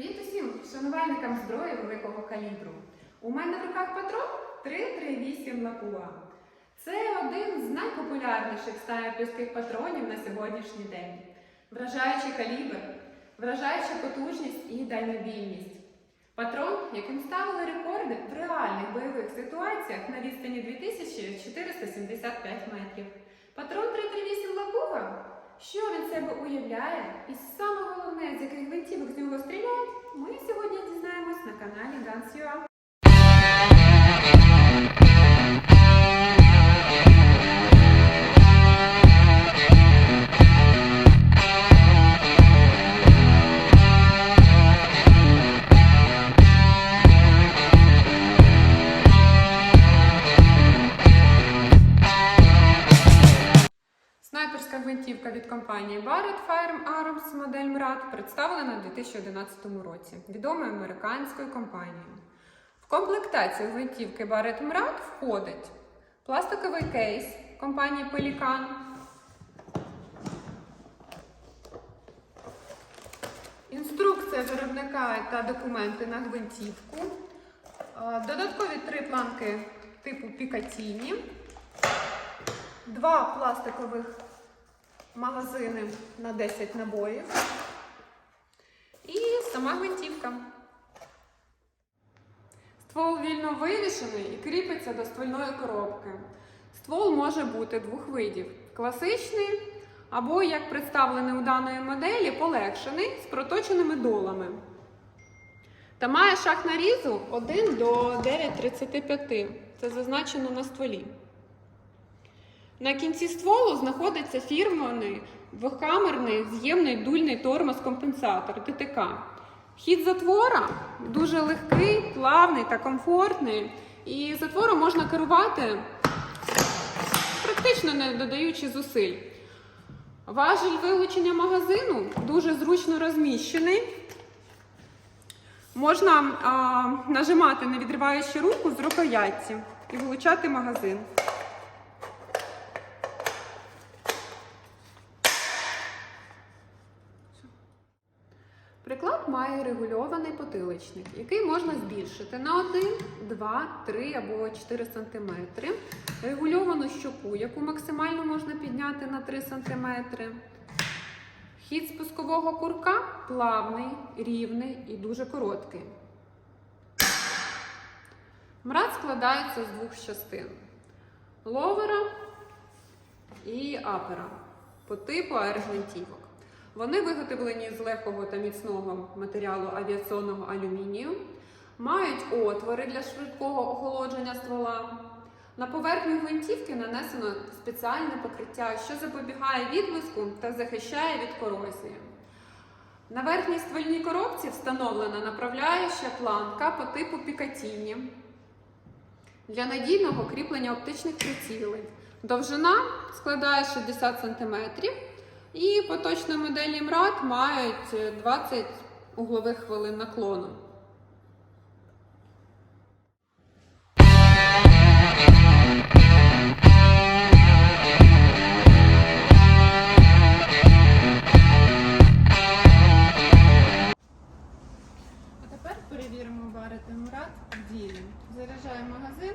Привіт усім шанувальникам зброї великого калібру. У мене в руках патрон 338 Лакуа. Це один з найпопулярніших снайперських патронів на сьогоднішній день. Вражаючий калібр, вражаюча потужність і дальнобійність. Патрон, яким ставили рекорди в реальних бойових ситуаціях на відстані 2475 метрів. Патрон 338 Лакуга. Що він себе уявляє? І саме головне, з яких гвинтівок з нього стріляють, ми сьогодні дізнаємось на каналі Guns.ua. Снайперська гвинтівка від компанії Barrett Firearms модель MRAD представлена у 2011 році відомою американською компанією. В комплектацію гвинтівки Barrett MRAD входить пластиковий кейс компанії Pelican, інструкція виробника та документи на гвинтівку, е, додаткові три планки типу Picatinny, два пластикових магазини на 10 набоїв і сама гвинтівка. Ствол вільно вивішений і кріпиться до ствольної коробки. Ствол може бути двох видів: класичний або, як представлений у даної моделі, полегшений з проточеними долами. Та має шаг нарізу 1 до 9,35. Це зазначено на стволі. На кінці стволу знаходиться фірмовий двокамерний з'ємний дульний тормоз-компенсатор ДТК. Хід затвора дуже легкий, плавний та комфортний. І затвором можна керувати практично не додаючи зусиль. Важіль вилучення магазину дуже зручно розміщений. Можна а, нажимати, не відриваючи руку з рукоятці і вилучати магазин. Приклад має регульований потиличник, який можна збільшити на 1, 2, 3 або 4 см. Регульовану щоку, яку максимально можна підняти на 3 см. Хід спускового курка плавний, рівний і дуже короткий. Мрад складається з двох частин: ловера і апера по типу аерогвинтівок. Вони виготовлені з легкого та міцного матеріалу авіаційного алюмінію, мають отвори для швидкого охолодження ствола. На поверхню гвинтівки нанесено спеціальне покриття, що запобігає відблиску та захищає від корозії. На верхній ствольній коробці встановлена направляюча планка по типу Пікатіні для надійного кріплення оптичних прицілів. Довжина складає 60 см. І поточні моделі МРАД мають 20 углових хвилин наклону. Тепер перевіримо барити МРАД в ділі. Заряджаємо магазин